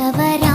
கவரா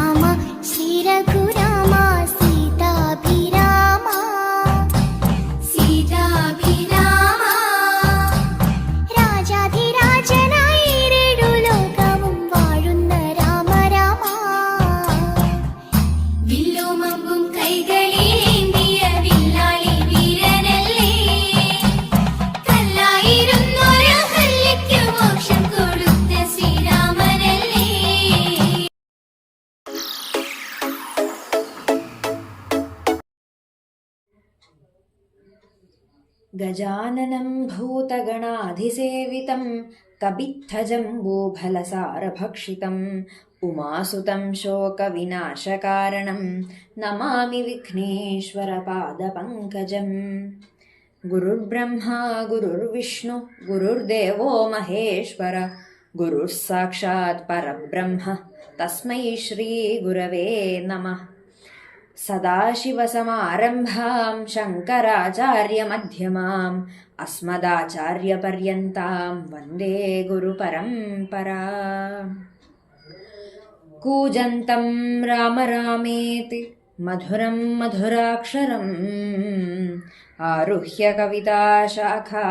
गजाननं भूतगणाधिसेवितं कबित्थजम्बूफलसारभक्षितम् उमासुतं शोकविनाशकारणं नमामि विघ्नेश्वरपादपङ्कजम्। गुरुर्ब्रह्मा गुरुर्विष्णु गुरुर्देवो महेश्वर गुरुः साक्षात् परब्रह्म तस्मै श्रीगुरवे नमः सदाशिवसमारम्भां शङ्कराचार्यमध्यमाम् अस्मदाचार्यपर्यन्तां वन्दे गुरुपरम्परा। कूजन्तं राम रामेति मधुरं मधुराक्षरम् आरुह्य कविताशाखा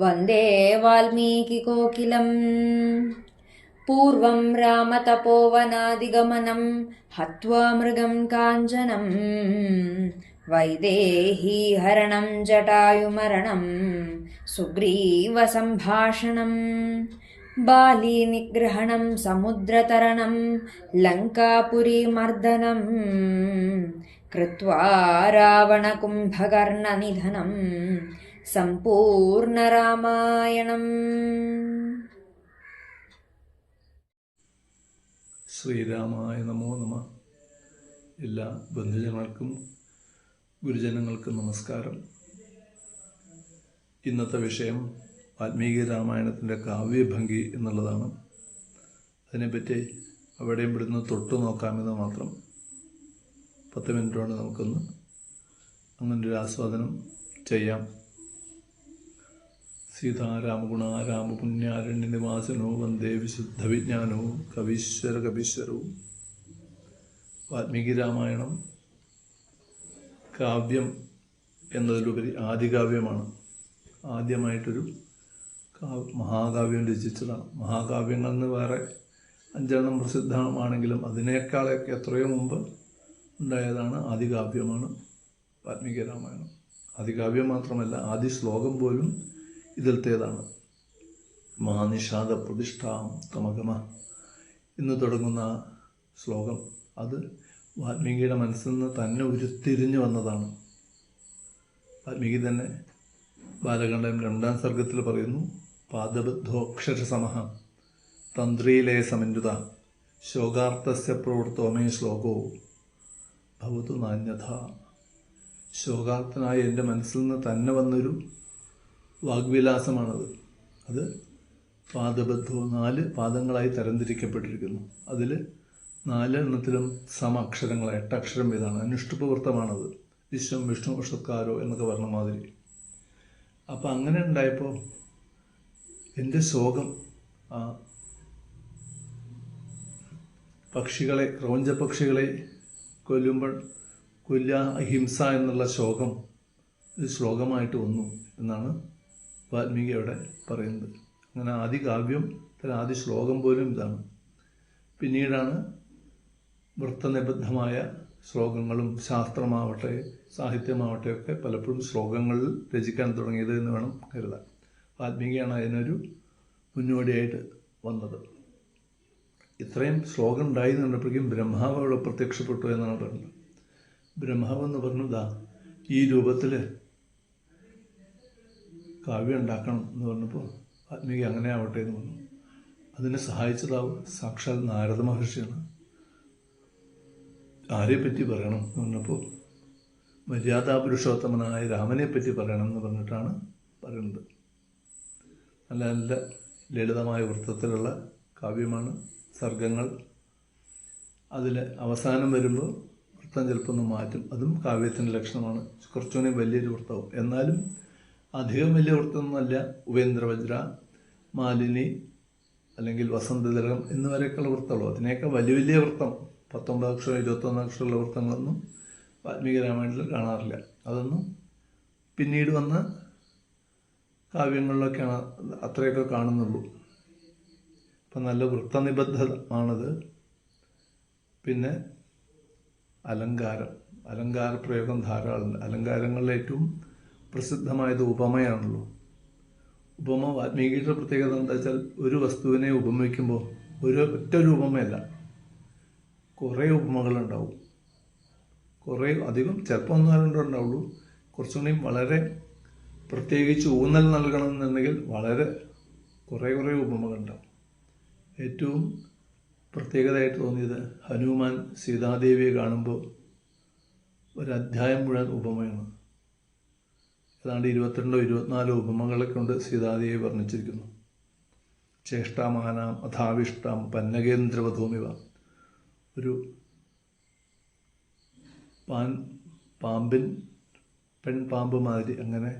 वन्दे वाल्मीकिकोकिलम् पूर्वं रामतपोवनादिगमनं हत्वा मृगं काञ्चनं वैदेहीहरणं जटायुमरणं सुग्रीवसम्भाषणं बालीनिग्रहणं समुद्रतरणं लङ्कापुरीमर्दनं कृत्वा रावणकुम्भकर्णनिधनं सम्पूर्णरामायणम् ശ്രീരാമായ നമോ നമ. എല്ലാ ബന്ധുജനങ്ങൾക്കും ഗുരുജനങ്ങൾക്കും നമസ്കാരം. ഇന്നത്തെ വിഷയം വാൽമീകി രാമായണത്തിന്റെ കാവ്യഭംഗി എന്നുള്ളതാണ്. അതിനെപ്പറ്റി അവിടെയും ഇവിടുന്ന് തൊട്ടു നോക്കാമെന്ന് മാത്രം പത്ത് മിനിറ്റോടെ നമുക്കൊന്ന് അങ്ങനൊരു ആസ്വാദനം ചെയ്യാം. സീതാരാമഗുണ നിവാസനോ വന്ദേ വിശുദ്ധ വിജ്ഞാനോ കവീശ്വര. കവീശ്വരവും വാൽമീകി രാമായണം കാവ്യം എന്നതിലുപരി ആദികാവ്യമാണ്. ആദ്യമായിട്ടൊരു മഹാകാവ്യം രചിച്ചതാണ്. മഹാകാവ്യങ്ങൾ എന്ന് വേറെ അഞ്ചെണ്ണം പ്രസിദ്ധമാണെങ്കിലും അതിനേക്കാളൊക്കെ എത്രയോ മുമ്പ് ഉണ്ടായതാണ് ആദികാവ്യമാണ് വാൽമീകി രാമായണം. ആദികാവ്യം മാത്രമല്ല ആദ്യ ശ്ലോകം പോലും ഇതിലത്തേതാണ് മഹാനിഷാദ പ്രതിഷ്ഠാം തമഗമ എന്ന് തുടങ്ങുന്ന ശ്ലോകം. അത് വാൽമീകിയുടെ മനസ്സിൽ നിന്ന് തന്നെ ഉരുത്തിരിഞ്ഞു വന്നതാണ്. വാൽമീകി തന്നെ ബാലകണ്ഠം രണ്ടാം സർഗത്തിൽ പറയുന്നു പാദബദ്ധോക്ഷരസമഹ തന്ത്രിയിലെ സമന്വിത ശോകാർത്ഥസ്യ പ്രവൃത്തോമേ ശ്ലോകോ ഭവതു നാന്യഥ. ശോകാർത്ഥനായ എന്റെ മനസ്സിൽ നിന്ന് തന്നെ വന്നൊരു വാഗ്വിലാസമാണത്. അത് പാദബദ്ധവും നാല് പാദങ്ങളായി തരംതിരിക്കപ്പെട്ടിരിക്കുന്നു. അതിൽ നാലെണ്ണത്തിലും സമ അക്ഷരങ്ങളായി എട്ടക്ഷരം വീതമാണ് അനുഷ്ടുപവൃത്തമാണത് വിശ്വം വിഷ്ണു വഷത്കാരോ എന്നൊക്കെ പറഞ്ഞ മാതിരി. അപ്പം അങ്ങനെ ഉണ്ടായപ്പോൾ എന്റെ ശോകം ആ പക്ഷികളെ ക്രൗഞ്ച പക്ഷികളെ കൊല്ലുമ്പോൾ കൊല്ല അഹിംസ എന്നുള്ള ശോകം ഒരു ശ്ലോകമായിട്ട് വന്നു എന്നാണ് വാൽമീകി അവിടെ പറയുന്നത്. അങ്ങനെ ആദ്യ കാവ്യം ആദ്യ ശ്ലോകം പോലും ഇതാണ്. പിന്നീടാണ് വൃത്തനിബദ്ധമായ ശ്ലോകങ്ങളും ശാസ്ത്രമാവട്ടെ സാഹിത്യമാവട്ടെ ഒക്കെ പലപ്പോഴും ശ്ലോകങ്ങളിൽ രചിക്കാൻ തുടങ്ങിയത് എന്ന് വേണം കരുതാൻ. വാൽമീകിയാണ് അതിനൊരു മുന്നോടിയായിട്ട് വന്നത്. ഇത്രയും ശ്ലോകം ഉണ്ടായി കണ്ടപ്പോഴേക്കും ബ്രഹ്മാവ് അവിടെ പ്രത്യക്ഷപ്പെട്ടു എന്നാണ് പറഞ്ഞത്. ബ്രഹ്മാവ് എന്ന് പറഞ്ഞതാ ഈ രൂപത്തിൽ കാവ്യം ഉണ്ടാക്കണം എന്ന് പറഞ്ഞപ്പോൾ വാൽമീകി അങ്ങനെ ആവട്ടെ എന്ന് പറഞ്ഞു. അതിനെ സഹായിച്ചതാവും. സാക്ഷാൽ നാരദ മഹർഷിയാണ്. ആരെ പറ്റി പറയണം എന്ന് പറഞ്ഞപ്പോൾ മര്യാദാ പുരുഷോത്തമനായ രാമനെ പറ്റി പറയണം എന്ന് പറഞ്ഞിട്ടാണ് പറയുന്നത്. നല്ല നല്ല ലളിതമായ വൃത്തത്തിലുള്ള കാവ്യമാണ് സർഗങ്ങൾ. അതിൽ അവസാനം വരുമ്പോൾ വൃത്തം ചിലപ്പോൾ ഒന്ന് മാറ്റും. അതും കാവ്യത്തിന്റെ ലക്ഷണമാണ്. കുറച്ചുകൂടി വലിയൊരു വൃത്തവും. എന്നാലും അധികം വലിയ വൃത്തമൊന്നുമല്ല. ഉപേന്ദ്രവജ്ര മാലിനി അല്ലെങ്കിൽ വസന്തതിലകം എന്നിവരെയൊക്കെയുള്ള വൃത്തമുള്ളൂ. അതിനേക്കാൾ വലിയ വലിയ വൃത്തം. പത്തൊമ്പത് അക്ഷരം ഇരുപത്തൊന്ന് അക്ഷരമുള്ള വൃത്തങ്ങളൊന്നും വാൽമീകി രാമായണത്തിൽ കാണാറില്ല. അതൊന്നും പിന്നീട് വന്ന കാവ്യങ്ങളിലൊക്കെയാണ് അത്രയൊക്കെ കാണുന്നുള്ളൂ. അപ്പം നല്ല വൃത്തനിബദ്ധമാണത്. പിന്നെ അലങ്കാരം. അലങ്കാര പ്രയോഗം ധാരാളം അലങ്കാരങ്ങളിൽ ഏറ്റവും പ്രസിദ്ധമായത് ഉപമയാണല്ലോ. ഉപമ വാൽമീകിയുടെ പ്രത്യേകത എന്താ വെച്ചാൽ ഒരു വസ്തുവിനെ ഉപമിക്കുമ്പോൾ ഒരു ഒറ്റ ഒരു ഉപമയല്ല. കുറേ ഉപമകളുണ്ടാവും. കുറേ അധികം ചിലപ്പോൾ ഒന്നോ രണ്ടോ ഉണ്ടാവുള്ളൂ. കുറച്ചും കൂടി വളരെ പ്രത്യേകിച്ച് ഊന്നൽ നൽകണമെന്നുണ്ടെങ്കിൽ വളരെ കുറേ കുറേ ഉപമകളുണ്ടാവും. ഏറ്റവും പ്രത്യേകതയായിട്ട് തോന്നിയത് ഹനുമാൻ സീതാദേവിയെ കാണുമ്പോൾ ഒരു അധ്യായം മുഴുവൻ ഉപമയാണ്. ഏതാണ്ട് ഇരുപത്തിരണ്ടോ ഇരുപത്തിനാലോ ഉപമകളെ കൊണ്ട് സീതാദേവി വർണിച്ചിരിക്കുന്നു. ചേഷ്ടാമാനാം അഥാവിഷ്ടാം പന്നകേന്ദ്രവധൂമിവ. ഒരു പാൻ പാമ്പിൻ പെൺപാമ്പ് മാതിരി അങ്ങനെ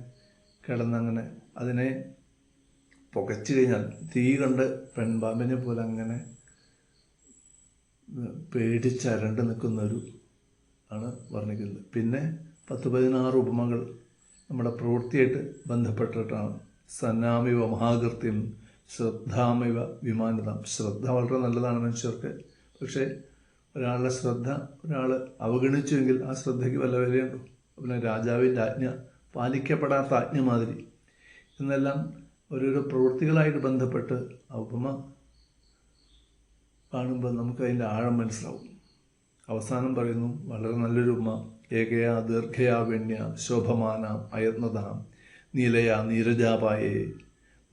കിടന്നങ്ങനെ അതിനെ പുകച്ചു കഴിഞ്ഞാൽ തീ കണ്ട് പെൺപാമ്പിനെ പോലെ അങ്ങനെ പേടിച്ചരണ്ട് നിൽക്കുന്നൊരു ആണ് വർണിക്കുന്നത്. പിന്നെ പത്ത് പതിനാറ് ഉപമകൾ നമ്മുടെ പ്രവൃത്തിയായിട്ട് ബന്ധപ്പെട്ടിട്ടാണ്. സന്നാമിവ മഹാകൃത്യം ശ്രദ്ധാമിവ വിമാനതം. ശ്രദ്ധ വളരെ നല്ലതാണ് മനുഷ്യർക്ക്. പക്ഷേ ഒരാളുടെ ശ്രദ്ധ ഒരാൾ അവഗണിച്ചുവെങ്കിൽ ആ ശ്രദ്ധയ്ക്ക് വല്ല വിലയുണ്ടോ? പിന്നെ രാജാവിന്റെ ആജ്ഞ പാലിക്കപ്പെടാത്ത ആജ്ഞ മാതിരി. എന്നെല്ലാം ഓരോരോ പ്രവൃത്തികളായിട്ട് ബന്ധപ്പെട്ട് ഉപമ കാണുമ്പോൾ നമുക്ക് അതിന്റെ ആഴം മനസ്സിലാവും. അവസാനം പറയുന്നു വളരെ നല്ലൊരു ഉമ്മ ഏകയാ ദീർഘയാ വെണ്യ ശോഭമാനാം അയത്നതാം നീലയാ നീരജാപായേ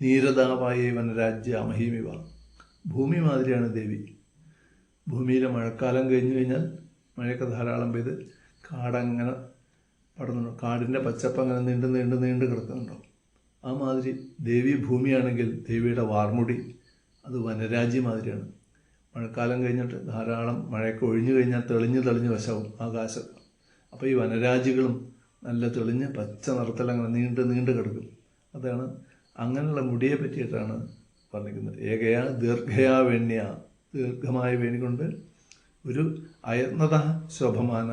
നീരദാപായേ വനരാജ്യ മഹിമിവ. ഭൂമി മാതിരിയാണ് ദേവി. ഭൂമിയിലെ മഴക്കാലം കഴിഞ്ഞു കഴിഞ്ഞാൽ മഴയൊക്കെ ധാരാളം പെയ്ത് കാടങ്ങനെ പടർന്നു കാടിന്റെ പച്ചപ്പ് അങ്ങനെ നീണ്ട് നീണ്ട് നീണ്ട് കിടക്കുന്നുണ്ടോ? ആ മാതിരി ദേവി ഭൂമിയാണെങ്കിൽ ദേവിയുടെ വാർമുടി അത് വനരാജ്യം മാതിരിയാണ്. മഴക്കാലം കഴിഞ്ഞിട്ട് ധാരാളം മഴയൊക്കെ ഒഴിഞ്ഞു കഴിഞ്ഞാൽ തെളിഞ്ഞ് തെളിഞ്ഞ് വശവും ആകാശം അപ്പോൾ ഈ വനരാജികളും നല്ല തെളിഞ്ഞ പച്ച നിറത്തിൽ അങ്ങനെ നീണ്ട് നീണ്ട് കിടക്കും. അതാണ് അങ്ങനെയുള്ള മുടിയെ പറ്റിയിട്ടാണ് പറഞ്ഞിരിക്കുന്നത്. ഏകയാ ദീർഘയാ വേണ്യ ദീർഘമായ വേണി കൊണ്ട് ഒരു അയത്നത ശോഭമാന.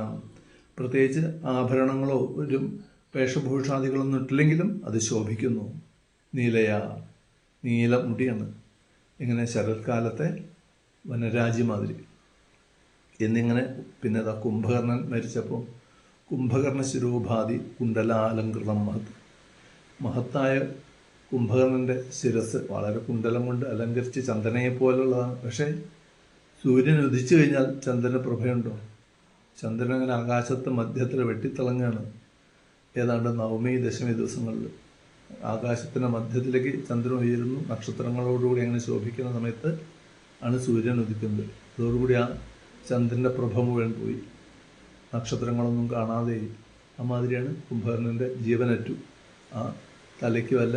പ്രത്യേകിച്ച് ആഭരണങ്ങളോ ഒരു വേഷഭൂഷാദികളൊന്നും ഇട്ടില്ലെങ്കിലും അത് ശോഭിക്കുന്നു. നീലയാ നീല മുടിയാണ് ഇങ്ങനെ ശരത്കാലത്തെ വനരാജി മാതിരി. എന്നിങ്ങനെ പിന്നെ കുംഭകർണൻ മരിച്ചപ്പോൾ കുംഭകർണ ശിരോഭാതി കുണ്ടലാലങ്കൃതം മഹത്. മഹത്തായ കുംഭകർണന്റെ ശിരസ് വളരെ കുണ്ടലം കൊണ്ട് അലങ്കരിച്ച് ചന്ദനയെ പോലുള്ളതാണ്. പക്ഷേ സൂര്യൻ ഉദിച്ചു കഴിഞ്ഞാൽ ചന്ദനപ്രഭയുണ്ടോ ചന്ദ്രൻ അങ്ങനെ ആകാശത്ത് മധ്യത്തിൽ വെട്ടിത്തിളങ്ങാണ്. ഏതാണ്ട് നവമി ദശമി ദിവസങ്ങളിൽ ആകാശത്തിന്റെ മധ്യത്തിലേക്ക് ചന്ദ്രൻ ഉയരുന്നു. നക്ഷത്രങ്ങളോടുകൂടി അങ്ങനെ ശോഭിക്കുന്ന സമയത്ത് ആണ് സൂര്യൻ ഉദിക്കുന്നത്. അതോടുകൂടി ആ ചന്ദ്രന്റെ പ്രഭ മുഴുവൻ പോയി. നക്ഷത്രങ്ങളൊന്നും കാണാതെ അമാതിരിയാണ് കുംഭകർണന്റെ ജീവനറ്റു. ആ തലയ്ക്ക് വല്ല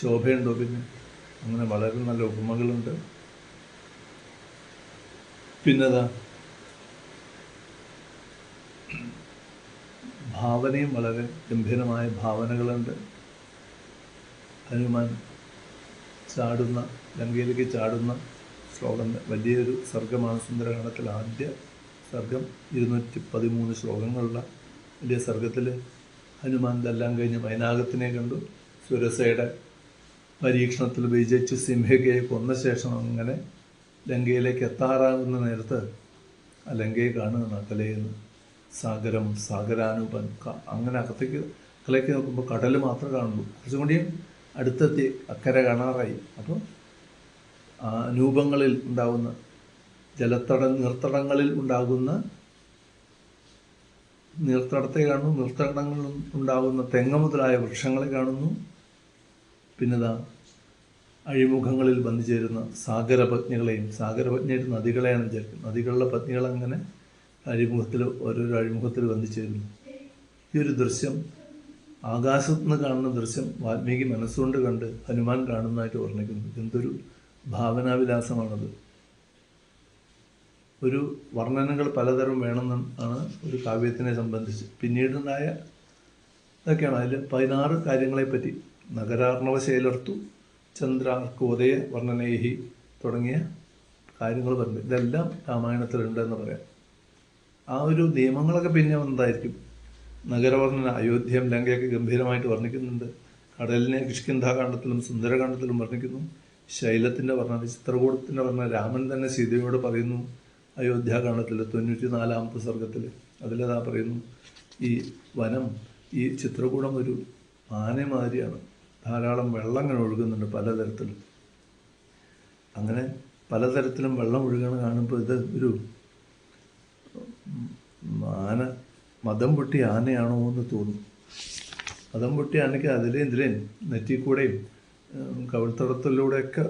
ശോഭയുണ്ടോ പിന്നെ? അങ്ങനെ വളരെ നല്ല ഉപമകളുണ്ട്. പിന്നെതാ ഭാവനയും വളരെ ഗംഭീരമായ ഭാവനകളുണ്ട്. ഹനുമാൻ ചാടുന്ന ലങ്കയിലേക്ക് ചാടുന്ന ശ്ലോകം വലിയൊരു സർഗമാണ് സുന്ദരകാണ്ഡത്തിൽ ആദ്യ സർഗം ഇരുന്നൂറ്റി പതിമൂന്ന് ശ്ലോകങ്ങളുള്ള വലിയ സർഗത്തിൽ ഹനുമാൻ കഴിഞ്ഞ് വൈനാഗത്തിനെ കണ്ടു. സുരസയുടെ പരീക്ഷണത്തിൽ വിജയിച്ച് സിംഹകയെ കൊന്ന ശേഷം അങ്ങനെ ലങ്കയിലേക്ക് എത്താറാകുന്ന നേരത്ത് ലങ്കയെ കാണുകയാണ് അകലയിൽ നിന്ന് സാഗരം സാഗരാനുപൻ അങ്ങനെ അകത്തേക്ക് അകലേക്ക് നോക്കുമ്പോൾ കടൽ മാത്രം കാണുള്ളൂ. കുറച്ചും കൂടിയും അടുത്തെത്തി അക്കരെ കാണാറായി. അപ്പോൾ അനൂപങ്ങളിൽ ഉണ്ടാകുന്ന ജലത്തട നീർത്തടങ്ങളിൽ ഉണ്ടാകുന്ന നീർത്തടത്തെ കാണുന്നു. നീർത്തടങ്ങളിൽ ഉണ്ടാകുന്ന തെങ്ങ മുതലായ വൃക്ഷങ്ങളെ കാണുന്നു. പിന്നെതാ അഴിമുഖങ്ങളിൽ വന്നു ചേരുന്ന സാഗരപത്നികളെയും സാഗരപത്നിയായിട്ട് നദികളെയാണ് വിചാരിക്കുന്നത് നദികളുടെ പത്നികൾ അങ്ങനെ അഴിമുഖത്തിൽ ഓരോരോ അഴിമുഖത്തിൽ വന്നു ചേരുന്നു. ഈ ഒരു ദൃശ്യം ആകാശത്ത് നിന്ന് കാണുന്ന ദൃശ്യം വാൽമീകി മനസ്സുകൊണ്ട് കണ്ട് ഹനുമാൻ കാണുന്നതായിട്ട് വർണിക്കുന്നു. എന്തൊരു ഭാവനാവിലാസമാണത്. ഒരു വർണനകൾ പലതരം വേണമെന്നാണ് ഒരു കാവ്യത്തിനെ സംബന്ധിച്ച്. പിന്നീടുണ്ടായ ഇതൊക്കെയാണ്. അതിൽ പതിനാറ് കാര്യങ്ങളെപ്പറ്റി നഗരാർണവ ശൈലർത്തു ചന്ദ്രാർക്കോദയ വർണനേഹി തുടങ്ങിയ കാര്യങ്ങൾ പറഞ്ഞു. ഇതെല്ലാം രാമായണത്തിലുണ്ടെന്ന് പറയാം. ആ ഒരു നിയമങ്ങളൊക്കെ പിന്നെ വന്നതായിരിക്കും. നഗരവർണന അയോധ്യയും ലങ്കയൊക്കെ ഗംഭീരമായിട്ട് വർണിക്കുന്നുണ്ട്. കടലിനെ കിഷ്കിന്ധാകാണ്ഡത്തിലും സുന്ദരകാണ്ഡത്തിലും വർണിക്കുന്നു. ശൈലത്തിന്റെ വർണന ചിത്രകൂടത്തിന്റെ വർണന രാമൻ തന്നെ സീതയോട് പറയുന്നു. അയോധ്യാകാന്ഡത്തിൽ തൊണ്ണൂറ്റി നാലാമത്തെ സർഗത്തിൽ അതിലതാ പറയുന്നു ഈ വനം ഈ ചിത്രകൂടം ഒരു ആനമാതിരിയാണ് ധാരാളം വെള്ളം ഇങ്ങനെ ഒഴുകുന്നുണ്ട് പലതരത്തിലും. അങ്ങനെ പലതരത്തിലും വെള്ളം ഒഴുകണ കാണുമ്പോൾ ഇത് ഒരു ആന മതം പൊട്ടി ആനയാണോ എന്ന് തോന്നും. മതം പൊട്ടി ആനയ്ക്ക് അതിലേയും ഇതിലേയും നെറ്റിക്കൂടെയും കവിൾത്തടത്തിലൂടെയൊക്കെ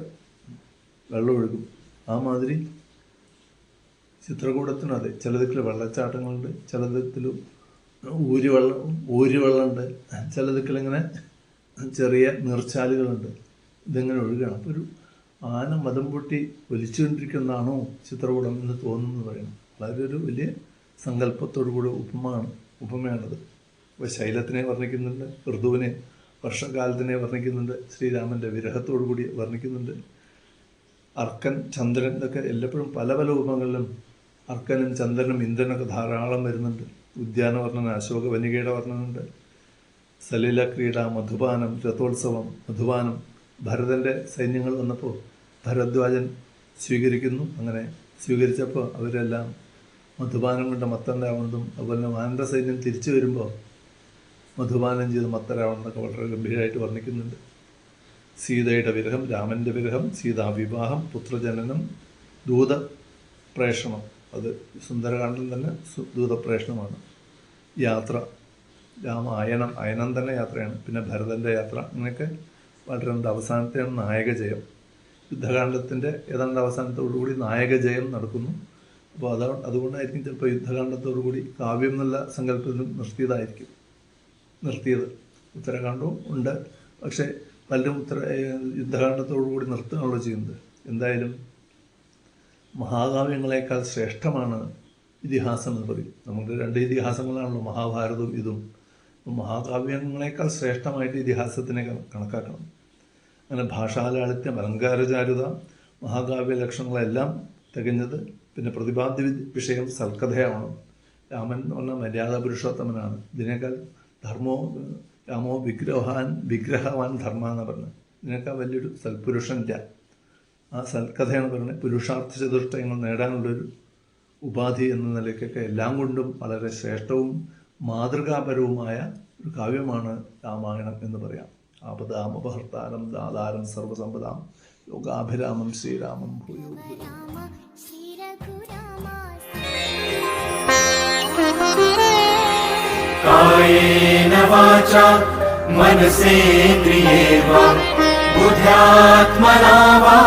വെള്ളം ഒഴുകും. ആ മാതിരി ചിത്രകൂടത്തിനും അതെ ചിലതിൽ വെള്ളച്ചാട്ടങ്ങളുണ്ട് ചിലതിൽ ഊരി വെള്ളം ഊരി വെള്ളമുണ്ട് ചിലതിൽ ഇങ്ങനെ ചെറിയ നീർച്ചാലുകളുണ്ട്. ഇതിങ്ങനെ ഒഴുകണം. അപ്പോൾ ഒരു ആന മതം പൊട്ടി ഒലിച്ചുകൊണ്ടിരിക്കുന്നതാണോ ചിത്രകൂടം എന്ന് തോന്നുന്നു പറയണം. വളരെ ഒരു വലിയ സങ്കല്പത്തോടു കൂടി ഉപമാണ് ഉപമയാണത്. അപ്പോൾ ശൈലത്തിനെ വർണിക്കുന്നുണ്ട് ഋതുവിനെ വർഷകാലത്തിനെ വർണിക്കുന്നുണ്ട് ശ്രീരാമന്റെ വിരഹത്തോടു കൂടി വർണിക്കുന്നുണ്ട്. അർക്കൻ ചന്ദ്രൻ ഇതൊക്കെ എല്ലപ്പോഴും പല പല ഉപമകളിലും അർക്കനും ചന്ദ്രനും ഇന്ദ്രനൊക്കെ ധാരാളം വരുന്നുണ്ട്. ഉദ്യാനവർണന അശോക വനികയുടെ വർണനുണ്ട് സലീല ക്രീഡ മധുപാനം രഥോത്സവം മധുപാനം. ഭരതന്റെ സൈന്യങ്ങൾ വന്നപ്പോൾ ഭരദ്വാജൻ സ്വീകരിക്കുന്നു. അങ്ങനെ സ്വീകരിച്ചപ്പോൾ അവരെല്ലാം മധുപാനം കൊണ്ട് മത്തണ്ടാവുന്നതും അതുപോലെ തന്നെ വാനര സൈന്യം തിരിച്ചു വരുമ്പോൾ മധുപാനം ചെയ്ത് മത്തരാവണമെന്നൊക്കെ വളരെ ഗംഭീരമായിട്ട് വർണിക്കുന്നുണ്ട്. സീതയുടെ വിരഹം രാമന്റെ വിരഹം സീതാവിവാഹം പുത്രജനനം ദൂത പ്രേഷണം അത് സുന്ദരകാണ്ഡം തന്നെ ദൂതപ്രേഷണമാണ്. യാത്ര രാമ അയനം അയനം തന്നെ യാത്രയാണ് പിന്നെ ഭരതന്റെ യാത്ര അങ്ങനെയൊക്കെ വളരെ ഉണ്ട് അവസാനത്തെയാണ് നായക ജയം യുദ്ധകാന്ഡത്തിന്റെ ഏതാണ്ട് അവസാനത്തോടുകൂടി നായക ജയം നടക്കുന്നു. അപ്പോൾ അതാ അതുകൊണ്ടായിരിക്കും ചിലപ്പോൾ യുദ്ധകാണ്ഡത്തോടുകൂടി കാവ്യം എന്നുള്ള സങ്കല്പത്തിലും നിർത്തിയതായിരിക്കും. നിർത്തിയത്. ഉത്തരകാണ്ഡവും ഉണ്ട്. പക്ഷേ പലരും ഉത്തര യുദ്ധകാണ്ഡത്തോടുകൂടി നിർത്തുകയാണല്ലോ ചെയ്യുന്നത്. എന്തായാലും മഹാകാവ്യങ്ങളെക്കാൾ ശ്രേഷ്ഠമാണ് ഇതിഹാസം എന്ന് പറയും നമുക്ക് രണ്ട് ഇതിഹാസങ്ങളാണല്ലോ മഹാഭാരതവും ഇതും. മഹാകാവ്യങ്ങളെക്കാൾ ശ്രേഷ്ഠമായിട്ട് ഇതിഹാസത്തിനെ കണക്കാക്കണം. അങ്ങനെ ഭാഷാലാളിത്യം അലങ്കാരചാരുത മഹാകാവ്യ ലക്ഷണങ്ങളെല്ലാം തികഞ്ഞത് പിന്നെ പ്രതിപാദ്യ വിഷയം സൽക്കഥയാണ് രാമൻ എന്ന് പറഞ്ഞാൽ മര്യാദ പുരുഷോത്തമനാണ്. ഇതിനേക്കാൾ ധർമ്മോ രാമോ വിഗ്രഹാൻ വിഗ്രഹവാൻ ധർമ്മ എന്ന് പറഞ്ഞത്. ഇതിനേക്കാൾ വലിയൊരു സൽപുരുഷനില്ല ആ സൽക്കഥയാണ് പറയുന്നത് പുരുഷാർത്ഥ ചതുഷ്ടയങ്ങൾ നേടാനുള്ളൊരു ഉപാധി എന്ന നിലയ്ക്കൊക്കെ എല്ലാം കൊണ്ടും വളരെ ശ്രേഷ്ഠവും മാതൃകാപരവുമായ ഒരു കാവ്യമാണ് രാമായണം എന്ന് പറയാം ആപദാമപഹർത്താരം ദാതാരം സർവസമ്പദാം ലോകാഭിരാമം ശ്രീരാമം ഭൂയോ ഭൂയോ രാമ ശ്രീരഘുരാമ कायेन वाचा मनसेन्द्रिये वा बुद्ध्यात्मना वा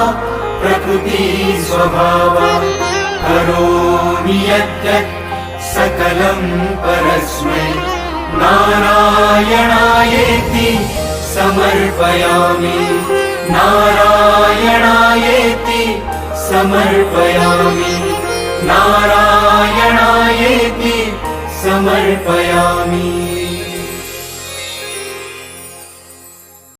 प्रकृतिस्वभावा करोमि यद्यत् सकलं परस्मै। नारायणायेति समर्पयामि। नारायणायेति समर्पयामि। नारायणायेति समर्पयामि